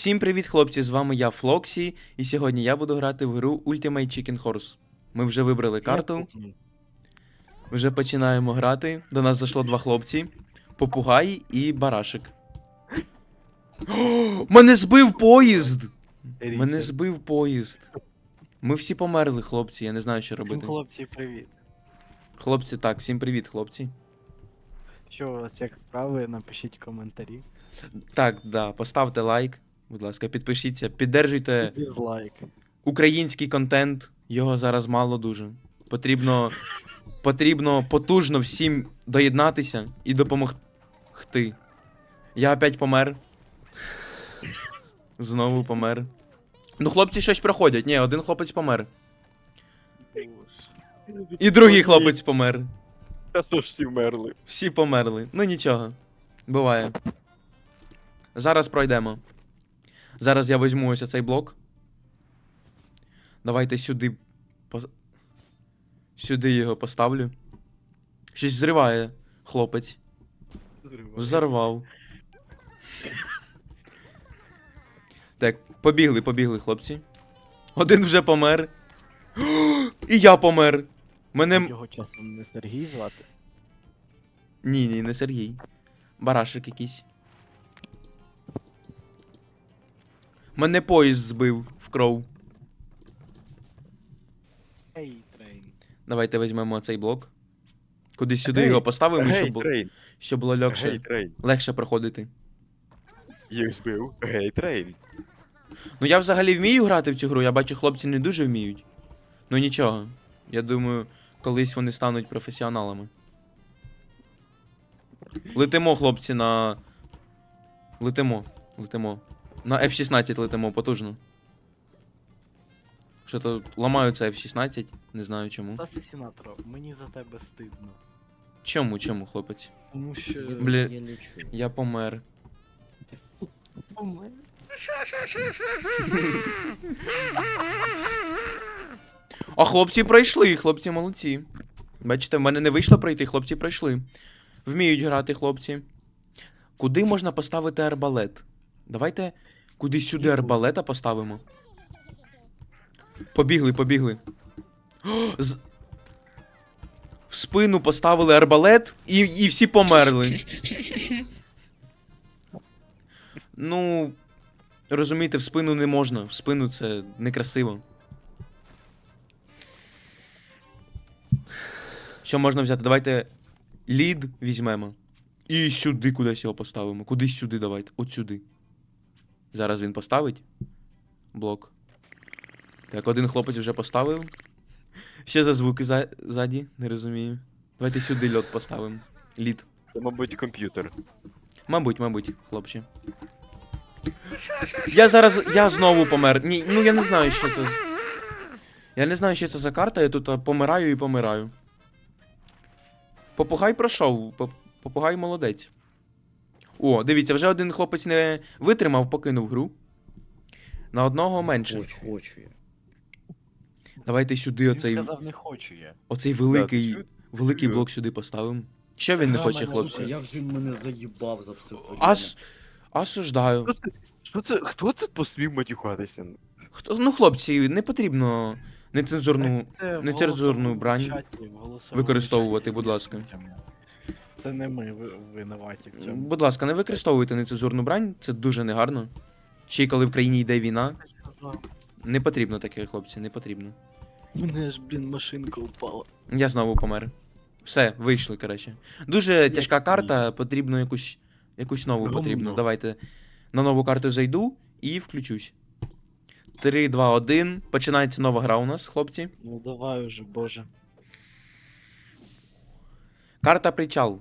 Всім привіт, хлопці! З вами я Флоксі, і сьогодні я буду грати в гру Ultimate Chicken Horse. Ми вже вибрали карту, вже починаємо грати. До нас зайшло два хлопці: попугай і барашек. О, мене збив поїзд! Мене збив поїзд. Ми всі померли, хлопці, я не знаю, що Всім робити. хлопці, привіт. Хлопці, так, всім привіт, хлопці. Що у вас як справи? Напишіть коментарі. Так, да, поставте лайк, будь ласка, підпишіться, піддержуйте Дизлайк. український контент, його зараз мало дуже. Потрібно, потрібно потужно всім доєднатися і допомогти. Я опять помер. Знову помер. Ну, хлопці щось проходять. Ні, один хлопець помер. І другий хлопець помер. Та то ж всі вмерли. Всі померли. Ну нічого. Буває. Зараз пройдемо. Зараз я візьму ось цей блок. Давайте сюди. Сюди його поставлю. Щось взриває, хлопець. Взорвав. Так, побігли, побігли, хлопці. Один вже помер. І я помер. Мене. Його часом не Сергій звати. Ні, ні, не Сергій. Барашек якийсь. Мене поїзд збив в кров. Ей, трейн. Давайте візьмемо цей блок. Кудись сюди його поставимо, Гей, щоб, бу- трейн, щоб було гей, легше, трейн. легше проходити. Їх збив. Гей, трейн. Ну я взагалі вмію грати в цю гру, я бачу, хлопці не дуже вміють. Ну нічого. Я думаю, колись вони стануть професіоналами. Летимо, хлопці, на. Летимо. Летимо. На F-16 летимо потужно. Що то ламаються F-16, не знаю чому. Стаси Сінатро, мені за тебе стидно. Чому, чому, хлопець? Тому що. Бля- Я. Я помер. Помер. А хлопці пройшли, хлопці молодці. Бачите, в мене не вийшло пройти, хлопці пройшли. Вміють грати, хлопці. Куди можна поставити арбалет? Давайте кудись сюди арбалета поставимо. Побігли, побігли. О, з... В спину поставили арбалет і, і всі померли. Ну, розумієте, в спину не можна. В спину це некрасиво. Що можна взяти? Давайте лід візьмемо. І сюди кудись його поставимо. Кудись сюди давайте. От сюди. Зараз він поставить. Блок. Так, один хлопець вже поставив. Що за звуки за... ззаді? Не розумію. Давайте сюди льот поставимо. Лід. Це, мабуть, комп'ютер. Мабуть, мабуть, хлопче. Я зараз. Я знову помер. Ні, ну я не знаю, що це. Я не знаю, що це за карта, я тут помираю і помираю. Попугай пройшов. Попугай молодець. О, дивіться, вже один хлопець не витримав, покинув гру. На одного менше. Хочу, хочу я. Давайте сюди Він оцей, сказав, не хочу я. оцей великий, ти великий блок сюди поставимо. Що він не хоче, мене хлопці? Як він мене заїбав за все. Ас... Осуждаю. Що це? Що це? Хто це посмів матюкатися? Хто, ну, хлопці, не потрібно нецензурну. Це в нецензурну брань чаті, в голосовому використовувати, чаті будь ласка. Це не ми ви- винуваті в цьому. Будь ласка, не використовуйте нецензурну брань, це дуже негарно. Ще й коли в країні йде війна, сказав. не потрібно таке, хлопці, не потрібно. Мене ж, блін, машинка упала. Я знову помер. Все, вийшли, коротше. Дуже тяжка карта, потрібно якусь, якусь нову Говно. потрібно. Давайте на нову карту зайду і включусь. 3, 2, 1. Починається нова гра у нас, хлопці. Ну давай уже, боже. Карта причал.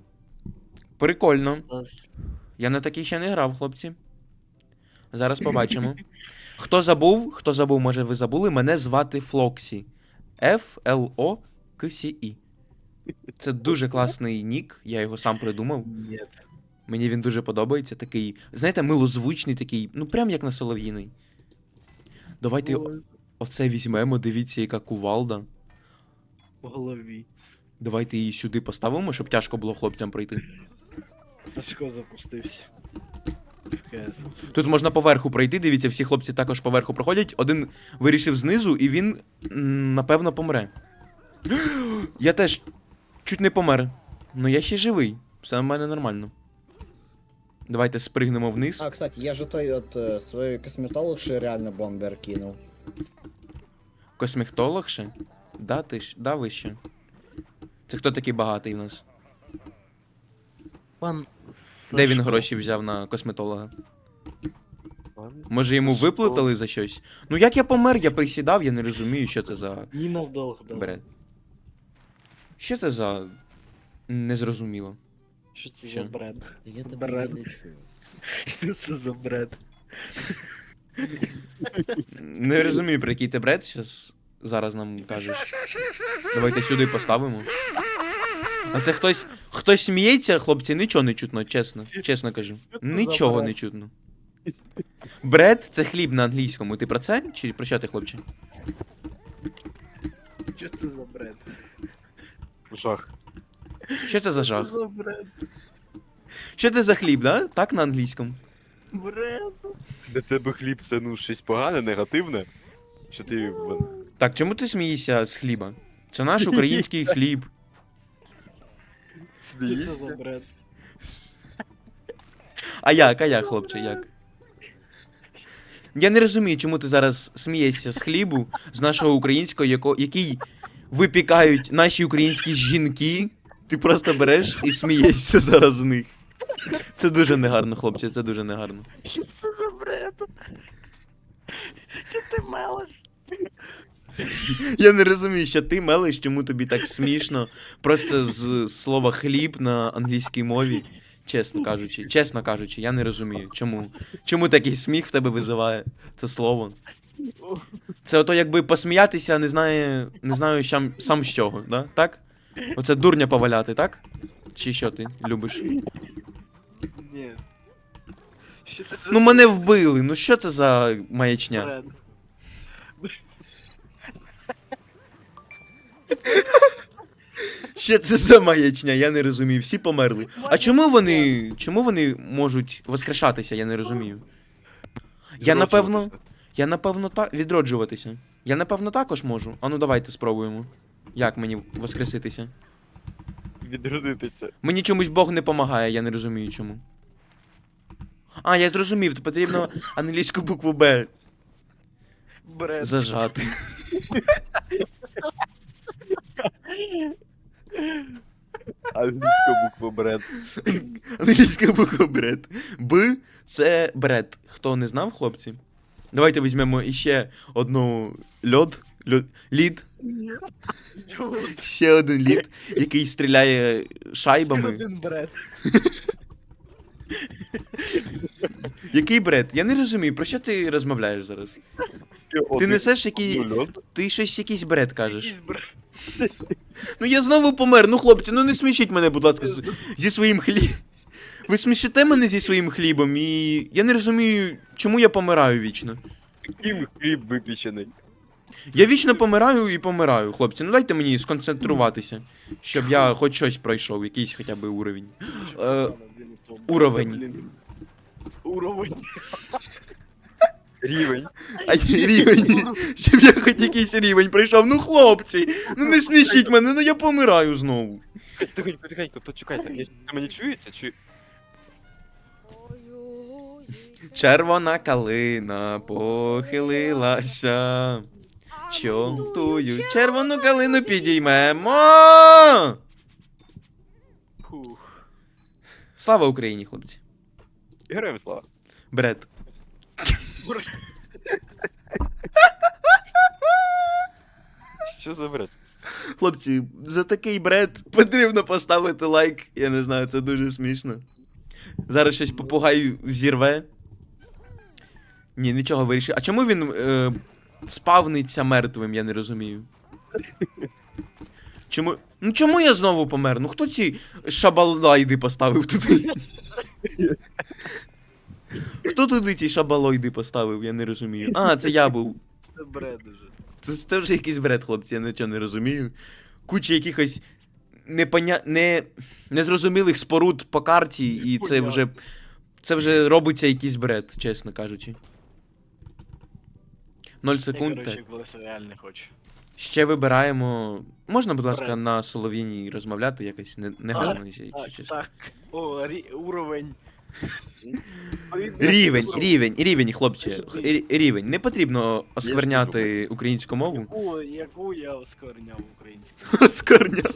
Прикольно. Я на такій ще не грав, хлопці. Зараз побачимо. Хто забув, хто забув, може ви забули, мене звати Флоксі. F-L-O-K-S-I. Це дуже класний нік, я його сам придумав. Ні. Мені він дуже подобається. Такий, знаєте, милозвучний такий, ну прям як на Солов'їний. Давайте оце візьмемо, дивіться, яка кувалда. В голові. Давайте її сюди поставимо, щоб тяжко було хлопцям пройти. Сашко запустився. Тут можна поверху пройти, дивіться, всі хлопці також поверху проходять. Один вирішив знизу, і він, м, напевно, помре. Я теж чуть не помер. Ну я ще живий. Все в мене нормально. Давайте спригнемо вниз. А, кстати, я же той от э, свой косметолог ще реально бомбер кинув. Космехтолог ще? Да, ти ж, да, ви ще. Це хто такий багатий в нас? Пан Де він гроші взяв на косметолога? Пан Може йому Сашко. виплатили за щось? Ну як я помер, я присідав, я не розумію, що це за Ніна в долг дала. бред. Що це за. Незрозуміло. Що це Що? за бред? Я тебе Бред. не чую. Що це за бред? Не розумію, про який ти бред щас зараз нам кажеш. Давайте сюди поставимо. А це хтось. Хтось сміється, хлопці, нічого не чутно, чесно. Чесно кажу. Нічого не чутно. Бред це хліб на англійському. Ти про це? Чи про що ти, хлопче? Що це за бред? Жах. Що це за Що жах? це за бред? Що це за хліб, да? Так на англійському. Бред. Для тебе хліб це ну щось погане, негативне. Що ти. в- Так, чому ти смієшся з хліба? Це наш український хліб. Що це за бред? А як, а як, хлопче, як? Я не розумію, чому ти зараз смієшся з хлібу, з нашого українського, яко, який випікають наші українські жінки. Ти просто береш і смієшся зараз з них. Це дуже негарно, хлопче, це дуже негарно. Що це за бред? Що ти мелиш? Я не розумію, що ти мелиш, чому тобі так смішно. Просто з слова хліб на англійській мові. Чесно кажучи, чесно кажучи, я не розумію, чому. Чому такий сміх в тебе визиває це слово? Це ото якби посміятися, не знає, не знаю сам, сам з чого, да? так? Оце дурня поваляти, так? Чи що ти любиш? Ні. Що це за Ну мене вбили, ну що це за маячня? Що це за маячня? Я не розумію. Всі померли. А чому вони. Чому вони можуть воскрешатися, я не розумію. Я напевно. Я напевно так. Відроджуватися. Я напевно також можу. Ану давайте спробуємо. Як мені воскреситися? Відродитися. Мені чомусь Бог не допомагає, я не розумію чому. А, я зрозумів, то потрібно англійську букву Б Бред. зажати. Англійська буква бред. Англійська буква бред. Б це бред. Хто не знав, хлопці? Давайте візьмемо іще одну льод. льод лід. Ще один лід, який стріляє шайбами. Один бред. Який бред? Я не розумію, про що ти розмовляєш зараз? Ти несеш який. Ти щось якийсь бред кажеш. Ну я знову помер. Ну хлопці, ну не смішіть мене, будь ласка, з- зі своїм хлібом. Ви смішите мене зі своїм хлібом, і я не розумію, чому я помираю вічно. Ким хліб випічений? Я вічно помираю і помираю, хлопці. Ну дайте мені сконцентруватися, щоб я хоч щось пройшов, якийсь хоча б уровень. Е, уровень. Уровень. Рівень. А рівень. Щоб я хоч якийсь рівень пройшов. Ну хлопці, ну не смішіть мене, ну я помираю знову. Тихенько, тихенько, почекайте. Я- Це мені чується? Чи. Червона калина похилилася. Чотую червону калину підіймемо. Фух. Слава Україні, хлопці. Героям слава. Бред. Що за бред? Хлопці, за такий бред потрібно поставити лайк. Я не знаю, це дуже смішно. Зараз щось попугай взірве. Ні, нічого вирішив. А чому він е, спавниться мертвим, я не розумію. Чому. Ну чому я знову помер? Ну хто ці шабалайди поставив туди? Хто туди ці шабалойди поставив, я не розумію. А, це я був. Це бред уже. Це, це вже якийсь бред, хлопці, я нічого не розумію. Куча якихось непоня... не... незрозумілих споруд по карті, і це вже Це вже робиться якийсь бред, чесно кажучи. 0 Я, секунд. короче, так. колись реально хочу. Ще вибираємо. Можна, будь ласка, Бред. на солов'їній розмовляти якось не, не гарно, якщо Так, чесно. так. О, рі... уровень. Рівень, рівень, рівень, хлопче. рі- Рівень. Не потрібно оскверняти українську мову. Яку, яку я оскорняв українську? Оскверняв.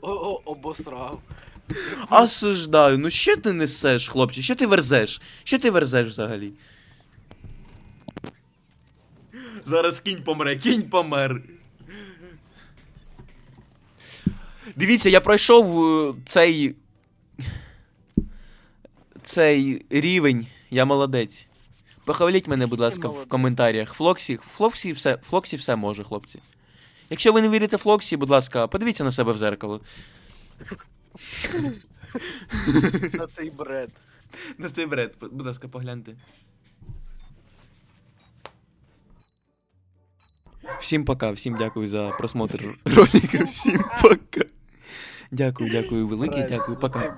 О, о, обосрав. Осуждаю. Ну що ти несеш, хлопче? Що ти верзеш? Що ти верзеш взагалі? Зараз кінь помре, кінь помер. Дивіться, я пройшов е, цей. Цей рівень. Я молодець. Похваліть мене, будь ласка, в коментарях. Флоксі, Флоксі все, Флоксі все може, хлопці. Якщо ви не вірите Флоксі, будь ласка, подивіться на себе в зеркало. На цей бред. На цей бред, будь ласка, погляньте. Всім пока, всім дякую за просмотр ролика. Всім пока. Дякую, дякую велике, дякую, пока.